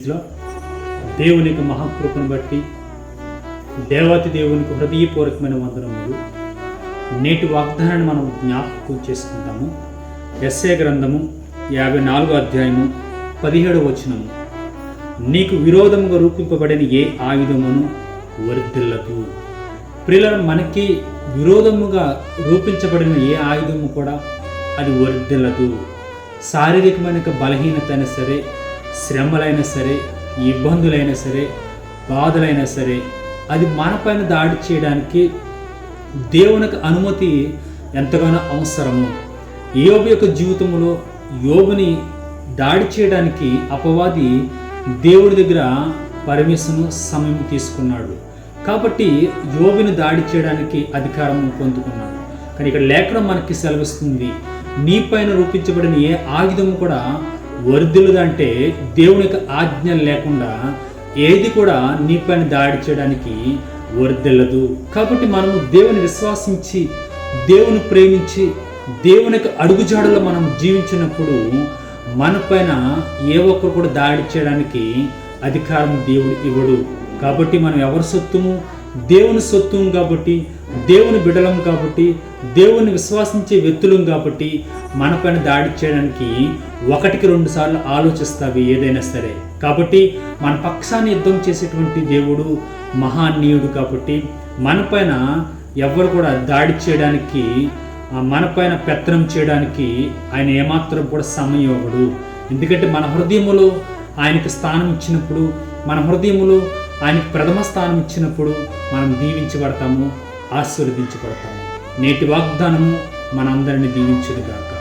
లో యొక్క మహాకృపను బట్టి దేవాతి దేవునికి హృదయపూర్వకమైన వందనములు. నేటి వాగ్దానాన్ని మనం జ్ఞాపకం చేసుకుంటాము ఎస్ఏ గ్రంథము యాభై నాలుగో అధ్యాయము పదిహేడు వచనము. నీకు విరోధముగా రూపింపబడిన ఏ ఆయుధమును వర్ధిల్లదు ప్రియుల మనకి విరోధముగా రూపించబడిన ఏ ఆయుధము కూడా అది వర్ధిల్లదు శారీరకమైన బలహీనత అయినా సరే శ్రమలైనా సరే ఇబ్బందులైనా సరే బాధలైనా సరే అది మనపైన దాడి చేయడానికి దేవునికి అనుమతి ఎంతగానో అవసరము. యోబు యొక్క జీవితంలో యోబుని దాడి చేయడానికి అపవాది దేవుడి దగ్గర పరమేశ్వను సమయం తీసుకున్నాడు. కాబట్టి యోబుని దాడి చేయడానికి అధికారం పొందుకున్నాడు. కానీ ఇక్కడ లేఖనం మనకి సెలవిస్తుంది నీ పైన రూపించబడిన ఏ ఆయుధము కూడా వర్ధిల్లుదంటే దేవుని దేవునికి ఆజ్ఞ లేకుండా ఏది కూడా నీ పైన దాడి చేయడానికి వర్ధిల్లదు కాబట్టి మనము దేవుని విశ్వాసించి దేవుని ప్రేమించి దేవునికి యొక్క అడుగుజాడలో మనం జీవించినప్పుడు మన పైన ఏ ఒక్కరు కూడా దాడి చేయడానికి అధికారం దేవుడు ఇవ్వడు. కాబట్టి మనం ఎవరి సొత్తుము? దేవుని సొత్తుము కాబట్టి దేవుని బిడలం కాబట్టి దేవుని విశ్వాసించే వ్యక్తులం కాబట్టి మన పైన దాడి చేయడానికి ఒకటికి రెండు సార్లు ఆలోచిస్తావి ఏదైనా సరే. కాబట్టి మన పక్షాన్ని యుద్ధం చేసేటువంటి దేవుడు మహానీయుడు కాబట్టి మన పైన ఎవరు కూడా దాడి చేయడానికి మనపైన మన పైన పెత్తనం చేయడానికి ఆయన ఏమాత్రం కూడా సమయం ఇవ్వడు. ఎందుకంటే మన హృదయములో ఆయనకి స్థానం ఇచ్చినప్పుడు మన హృదయములో ఆయనకు ప్రథమ స్థానం ఇచ్చినప్పుడు మనం దీవించబడతాము. ఆశీర్వదించబడతాము. నేటి వాగ్దానము మనందరిని దీవించుడుగా